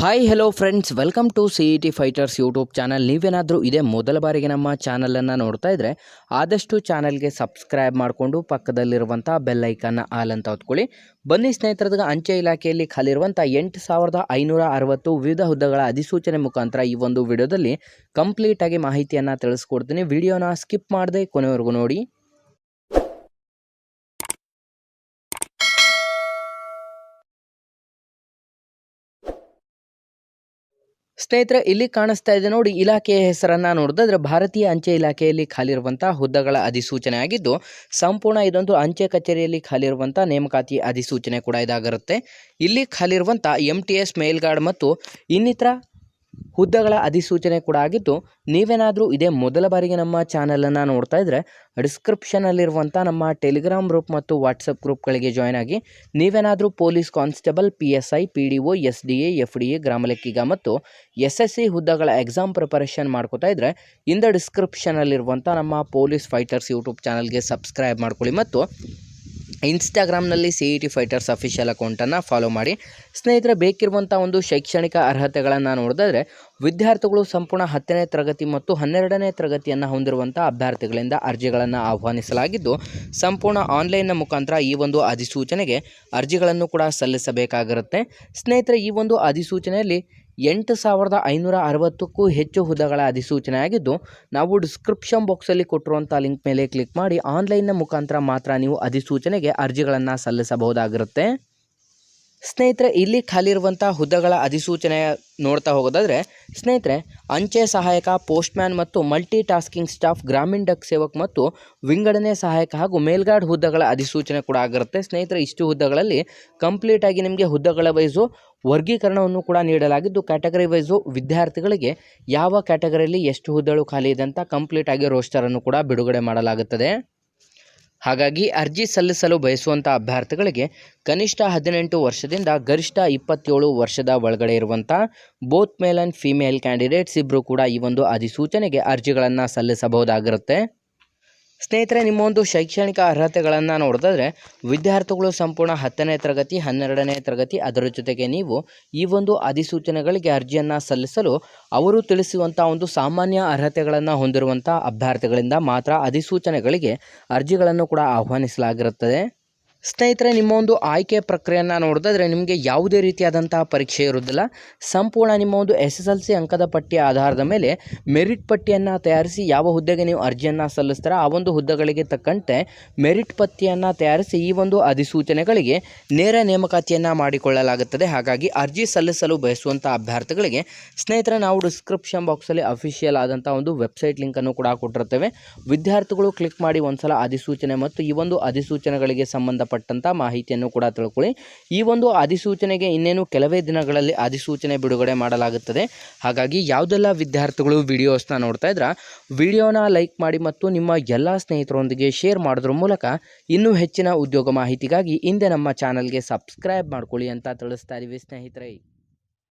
Hi hello friends welcome to C E T fighters YouTube channel ನೀವೇನಾದರೂ ಇದೇ ಮೊದಲ ಬಾರಿಗೆ ನಮ್ಮ ಚಾನಲನ್ನು ನೋಡ್ತಾ ಇದ್ದರೆ ಆದಷ್ಟು ಚಾನಲ್ಗೆ ಸಬ್ಸ್ಕ್ರೈಬ್ ಮಾಡಿಕೊಂಡು ಪಕ್ಕದಲ್ಲಿರುವಂಥ ಬೆಲ್ ಐಕನ್ನ ಆಲ್ ಅಂತ ಹೊತ್ಕೊಳ್ಳಿ. ಬನ್ನಿ ಸ್ನೇಹಿತರದಾಗ ಅಂಚೆ ಇಲಾಖೆಯಲ್ಲಿ ಖಾಲಿರುವಂಥ ಎಂಟು ಸಾವಿರದ ಐನೂರ ಅರವತ್ತು ವಿವಿಧ ಹುದ್ದೆಗಳ ಅಧಿಸೂಚನೆ ಮುಖಾಂತರ ಈ ಒಂದು ವಿಡಿಯೋದಲ್ಲಿ ಕಂಪ್ಲೀಟಾಗಿ ಮಾಹಿತಿಯನ್ನು ತಿಳಿಸ್ಕೊಡ್ತೀನಿ. ವಿಡಿಯೋನ ಸ್ಕಿಪ್ ಮಾಡದೆ ಕೊನೆವರೆಗೂ ನೋಡಿ. ಸ್ನೇಹಿತರೆ, ಇಲ್ಲಿ ಕಾಣಿಸ್ತಾ ಇದೆ ನೋಡಿ, ಇಲಾಖೆಯ ಹೆಸರನ್ನ ನೋಡಿದ್ರೆ ಭಾರತೀಯ ಅಂಚೆ ಇಲಾಖೆಯಲ್ಲಿ ಖಾಲಿರುವಂಥ ಹುದ್ದೆಗಳ ಅಧಿಸೂಚನೆ ಆಗಿದ್ದು, ಸಂಪೂರ್ಣ ಇದೊಂದು ಅಂಚೆ ಕಚೇರಿಯಲ್ಲಿ ಖಾಲಿರುವಂಥ ನೇಮಕಾತಿ ಅಧಿಸೂಚನೆ ಕೂಡ ಇದಾಗಿರುತ್ತೆ. ಇಲ್ಲಿ ಖಾಲಿರುವಂಥ M T S mail guard ಮತ್ತು ಇನ್ನಿತರ ಹುದ್ದೆಗಳ ಅಧಿಸೂಚನೆ ಕೂಡ ಆಗಿದ್ದು, ನೀವೇನಾದರೂ ಇದೇ ಮೊದಲ ಬಾರಿಗೆ ನಮ್ಮ ಚಾನಲನ್ನು ನೋಡ್ತಾ ಇದ್ದರೆ ಡಿಸ್ಕ್ರಿಪ್ಷನಲ್ಲಿರುವಂಥ ನಮ್ಮ ಟೆಲಿಗ್ರಾಮ್ ಗ್ರೂಪ್ ಮತ್ತು ವಾಟ್ಸಪ್ ಗ್ರೂಪ್ಗಳಿಗೆ ಜಾಯ್ನ್ ಆಗಿ, ನೀವೇನಾದರೂ police constable, P S I, P D O, S D A, F D A, ಗ್ರಾಮ ಲೆಕ್ಕಿಗ ಮತ್ತು ಎಸ್ ಎಸ್ ಸಿ ಹುದ್ದೆಗಳ ಎಕ್ಸಾಮ್ ಪ್ರಿಪರೇಷನ್ ಮಾಡ್ಕೋತಾ ಇದ್ದರೆ ಇಂದ ಡಿಸ್ಕ್ರಿಪ್ಷನಲ್ಲಿರುವಂಥ ನಮ್ಮ ಪೊಲೀಸ್ ಫೈಟರ್ಸ್ ಯೂಟ್ಯೂಬ್ ಚಾನಲ್ಗೆ ಸಬ್ಸ್ಕ್ರೈಬ್ ಮಾಡ್ಕೊಳ್ಳಿ ಮತ್ತು ಇನ್ಸ್ಟಾಗ್ರಾಮ್ನಲ್ಲಿ C E T fighters official ಅಕೌಂಟನ್ನು ಫಾಲೋ ಮಾಡಿ. ಸ್ನೇಹಿತರೆ, ಬೇಕಿರುವಂಥ ಒಂದು ಶೈಕ್ಷಣಿಕ ಅರ್ಹತೆಗಳನ್ನು ನೋಡಿದ್ರೆ ವಿದ್ಯಾರ್ಥಿಗಳು ಸಂಪೂರ್ಣ ಹತ್ತನೇ ತರಗತಿ ಮತ್ತು ಹನ್ನೆರಡನೇ ತರಗತಿಯನ್ನು ಹೊಂದಿರುವಂಥ ಅಭ್ಯರ್ಥಿಗಳಿಂದ ಅರ್ಜಿಗಳನ್ನು ಆಹ್ವಾನಿಸಲಾಗಿದ್ದು, ಸಂಪೂರ್ಣ ಆನ್ಲೈನ್ನ ಮುಖಾಂತರ ಈ ಒಂದು ಅಧಿಸೂಚನೆಗೆ ಅರ್ಜಿಗಳನ್ನು ಕೂಡ ಸಲ್ಲಿಸಬೇಕಾಗಿರುತ್ತೆ. ಸ್ನೇಹಿತರೆ, ಈ ಒಂದು ಅಧಿಸೂಚನೆಯಲ್ಲಿ ಎಂಟು ಸಾವಿರದ ಐನೂರ ಅರವತ್ತಕ್ಕೂ ಹೆಚ್ಚು ಹುದ್ದೆಗಳ ಅಧಿಸೂಚನೆ ಆಗಿದ್ದು ನಾವು ಡಿಸ್ಕ್ರಿಪ್ಷನ್ ಬಾಕ್ಸಲ್ಲಿ ಕೊಟ್ಟಿರುವಂಥ ಲಿಂಕ್ ಮೇಲೆ ಕ್ಲಿಕ್ ಮಾಡಿ, ಆನ್ಲೈನ್ನ ಮುಖಾಂತರ ಮಾತ್ರ ನೀವು ಅಧಿಸೂಚನೆಗೆ ಅರ್ಜಿಗಳನ್ನು ಸಲ್ಲಿಸಬಹುದಾಗಿರುತ್ತೆ. ಸ್ನೇಹಿತರೆ, ಇಲ್ಲಿ ಖಾಲಿರುವಂಥ ಹುದ್ದೆಗಳ ಅಧಿಸೂಚನೆ ನೋಡ್ತಾ ಹೋಗೋದಾದರೆ, ಸ್ನೇಹಿತರೆ, ಅಂಚೆ ಸಹಾಯಕ, ಪೋಸ್ಟ್ಮ್ಯಾನ್ ಮತ್ತು multi tasking staff, Gramin Dak Sevak ಮತ್ತು ವಿಂಗಡಣೆ ಸಹಾಯಕ ಹಾಗೂ ಮೇಲ್ಗಾರ್ಡ್ ಹುದ್ದೆಗಳ ಅಧಿಸೂಚನೆ ಕೂಡ ಆಗಿರುತ್ತೆ. ಸ್ನೇಹಿತರೆ, ಇಷ್ಟು ಹುದ್ದೆಗಳಲ್ಲಿ ಕಂಪ್ಲೀಟಾಗಿ ನಿಮಗೆ ಹುದ್ದೆಗಳ ವೈಸು ವರ್ಗೀಕರಣವನ್ನು ಕೂಡ ನೀಡಲಾಗಿದ್ದು, ಕ್ಯಾಟಗರಿ ವೈಸು ವಿದ್ಯಾರ್ಥಿಗಳಿಗೆ ಯಾವ ಕ್ಯಾಟಗರಿಯಲ್ಲಿ ಎಷ್ಟು ಹುದ್ದೆಗಳು ಖಾಲಿ ಇದೆ ಅಂತ ಕಂಪ್ಲೀಟಾಗಿ ರೋಸ್ಟರನ್ನು ಕೂಡ ಬಿಡುಗಡೆ ಮಾಡಲಾಗುತ್ತದೆ. ಹಾಗಾಗಿ ಅರ್ಜಿ ಸಲ್ಲಿಸಲು ಬಯಸುವಂಥ ಅಭ್ಯರ್ಥಿಗಳಿಗೆ ಕನಿಷ್ಠ ಹದಿನೆಂಟು ವರ್ಷದಿಂದ ಗರಿಷ್ಠ ಇಪ್ಪತ್ತೇಳು ವರ್ಷದ ಒಳಗಡೆ ಇರುವಂಥ both male and female candidates ಇಬ್ಬರು ಕೂಡ ಈ ಒಂದು ಅಧಿಸೂಚನೆಗೆ ಅರ್ಜಿಗಳನ್ನು ಸಲ್ಲಿಸಬಹುದಾಗಿರುತ್ತೆ. ಸ್ನೇಹಿತರೆ ನಿಮ್ಮ ಒಂದು ಶೈಕ್ಷಣಿಕ ಅರ್ಹತೆಗಳನ್ನು ನೋಡಿದ್ರೆ ವಿದ್ಯಾರ್ಥಿಗಳು ಸಂಪೂರ್ಣ ಹತ್ತನೇ ತರಗತಿ, ಹನ್ನೆರಡನೇ ತರಗತಿ, ಅದರ ಜೊತೆಗೆ ನೀವು ಈ ಒಂದು ಅಧಿಸೂಚನೆಗಳಿಗೆ ಅರ್ಜಿಯನ್ನು ಸಲ್ಲಿಸಲು ಅವರು ತಿಳಿಸುವಂಥ ಒಂದು ಸಾಮಾನ್ಯ ಅರ್ಹತೆಗಳನ್ನು ಹೊಂದಿರುವಂಥ ಅಭ್ಯರ್ಥಿಗಳಿಂದ ಮಾತ್ರ ಅಧಿಸೂಚನೆಗಳಿಗೆ ಅರ್ಜಿಗಳನ್ನು ಕೂಡ ಆಹ್ವಾನಿಸಲಾಗಿರುತ್ತದೆ. ಸ್ನೇಹಿತರೆ ನಿಮ್ಮ ಒಂದು ಆಯ್ಕೆ ಪ್ರಕ್ರಿಯೆಯನ್ನು ನೋಡಿದ್ರೆ ನಿಮಗೆ ಯಾವುದೇ ರೀತಿಯಾದಂತಹ ಪರೀಕ್ಷೆ ಇರುವುದಿಲ್ಲ ಸಂಪೂರ್ಣ ನಿಮ್ಮ ಒಂದು ಎಸ್ ಎಸ್ ಎಲ್ ಸಿ ಅಂಕದ ಪಟ್ಟಿಯ ಆಧಾರದ ಮೇಲೆ ಮೆರಿಟ್ ಪಟ್ಟಿಯನ್ನು ತಯಾರಿಸಿ ಯಾವ ಹುದ್ದೆಗೆ ನೀವು ಅರ್ಜಿಯನ್ನು ಸಲ್ಲಿಸ್ತಾರೆ, ಆ ಒಂದು ಹುದ್ದೆಗಳಿಗೆ ತಕ್ಕಂತೆ ಮೆರಿಟ್ ಪಟ್ಟಿಯನ್ನು ತಯಾರಿಸಿ ಈ ಒಂದು ಅಧಿಸೂಚನೆಗಳಿಗೆ ನೇರ ನೇಮಕಾತಿಯನ್ನು ಮಾಡಿಕೊಳ್ಳಲಾಗುತ್ತದೆ. ಹಾಗಾಗಿ ಅರ್ಜಿ ಸಲ್ಲಿಸಲು ಬಯಸುವಂಥ ಅಭ್ಯರ್ಥಿಗಳಿಗೆ ಸ್ನೇಹಿತರೆ, ನಾವು ಡಿಸ್ಕ್ರಿಪ್ಷನ್ ಬಾಕ್ಸಲ್ಲಿ ಅಫಿಷಿಯಲ್ ಆದಂಥ ಒಂದು ವೆಬ್ಸೈಟ್ ಲಿಂಕನ್ನು ಕೂಡ ಕೊಟ್ಟಿರ್ತೇವೆ ವಿದ್ಯಾರ್ಥಿಗಳು ಕ್ಲಿಕ್ ಮಾಡಿ ಒಂದ್ಸಲ ಅಧಿಸೂಚನೆ ಮತ್ತು ಈ ಒಂದು ಅಧಿಸೂಚನೆಗಳಿಗೆ ಸಂಬಂಧ ಪಟ್ಟಂಥ ಮಾಹಿತಿಯನ್ನು ಕೂಡ ತಿಳ್ಕೊಳ್ಳಿ. ಈ ಒಂದು ಅಧಿಸೂಚನೆಗೆ ಇನ್ನೇನು ಕೆಲವೇ ದಿನಗಳಲ್ಲಿ ಅಧಿಸೂಚನೆ ಬಿಡುಗಡೆ ಮಾಡಲಾಗುತ್ತದೆ. ಹಾಗಾಗಿ ಯಾವುದೆಲ್ಲ ವಿದ್ಯಾರ್ಥಿಗಳು ವಿಡಿಯೋಸ್ನ ನೋಡ್ತಾ ಇದ್ರೆ, ವಿಡಿಯೋನ ಲೈಕ್ ಮಾಡಿ ಮತ್ತು ನಿಮ್ಮ ಎಲ್ಲ ಸ್ನೇಹಿತರೊಂದಿಗೆ ಶೇರ್ ಮಾಡೋದ್ರ ಮೂಲಕ ಇನ್ನೂ ಹೆಚ್ಚಿನ ಉದ್ಯೋಗ ಮಾಹಿತಿಗಾಗಿ ಹಿಂದೆ ನಮ್ಮ ಚಾನಲ್ಗೆ ಸಬ್ಸ್ಕ್ರೈಬ್ ಮಾಡ್ಕೊಳ್ಳಿ ಅಂತ ತಿಳಿಸ್ತಾ ಇದ್ದೀವಿ ಸ್ನೇಹಿತರೆ.